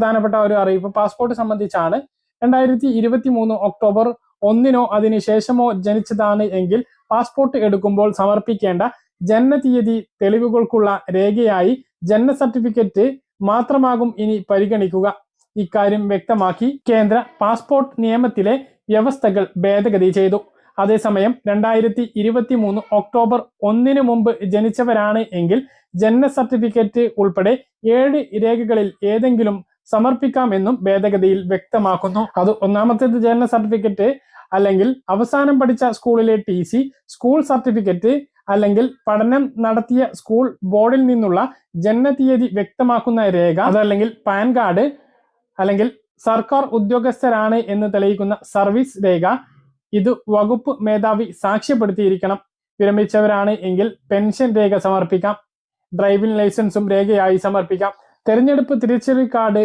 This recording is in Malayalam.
പ്രധാനപ്പെട്ട ഒരു അറിയിപ്പ്. പാസ്പോർട്ട് സംബന്ധിച്ചാണ് രണ്ടായിരത്തി ഇരുപത്തി മൂന്ന് ഒക്ടോബർ ഒന്നിനോ അതിനുശേഷമോ ജനിച്ചതാണ് എങ്കിൽ പാസ്പോർട്ട് എടുക്കുമ്പോൾ സമർപ്പിക്കേണ്ട ജനനതീയതി തെളിവുകൾക്കുള്ള രേഖയായി ജനന സർട്ടിഫിക്കറ്റ് മാത്രമാകും ഇനി പരിഗണിക്കുക. ഇക്കാര്യം വ്യക്തമാക്കി കേന്ദ്ര പാസ്പോർട്ട് നിയമത്തിലെ വ്യവസ്ഥകൾ ഭേദഗതി ചെയ്തു. അതേസമയം രണ്ടായിരത്തി ഇരുപത്തി മൂന്ന് ഒക്ടോബർ ഒന്നിന് മുമ്പ് ജനിച്ചവരാണ് എങ്കിൽ ജനന സർട്ടിഫിക്കറ്റ് ഉൾപ്പെടെ ഏഴ് രേഖകളിൽ ഏതെങ്കിലും സമർപ്പിക്കാമെന്നും ഭേദഗതിയിൽ വ്യക്തമാക്കുന്നു. അത് ഒന്നാമത്തേത് ജനന സർട്ടിഫിക്കറ്റ് അല്ലെങ്കിൽ അവസാനം പഠിച്ച സ്കൂളിലെ ടി സി സ്കൂൾ സർട്ടിഫിക്കറ്റ് അല്ലെങ്കിൽ പഠനം നടത്തിയ സ്കൂൾ ബോർഡിൽ നിന്നുള്ള ജനനതീയതി വ്യക്തമാക്കുന്ന രേഖ അതല്ലെങ്കിൽ പാൻ കാർഡ് അല്ലെങ്കിൽ സർക്കാർ ഉദ്യോഗസ്ഥരാണ് എന്ന് തെളിയിക്കുന്ന സർവീസ് രേഖ. ഇത് വകുപ്പ് മേധാവി സാക്ഷ്യപ്പെടുത്തിയിരിക്കണം. വിരമിച്ചവരാണ് എങ്കിൽ പെൻഷൻ രേഖ സമർപ്പിക്കാം. ഡ്രൈവിംഗ് ലൈസൻസും രേഖയായി സമർപ്പിക്കാം. തെരഞ്ഞെടുപ്പ് തിരിച്ചറിയൽ കാർഡ്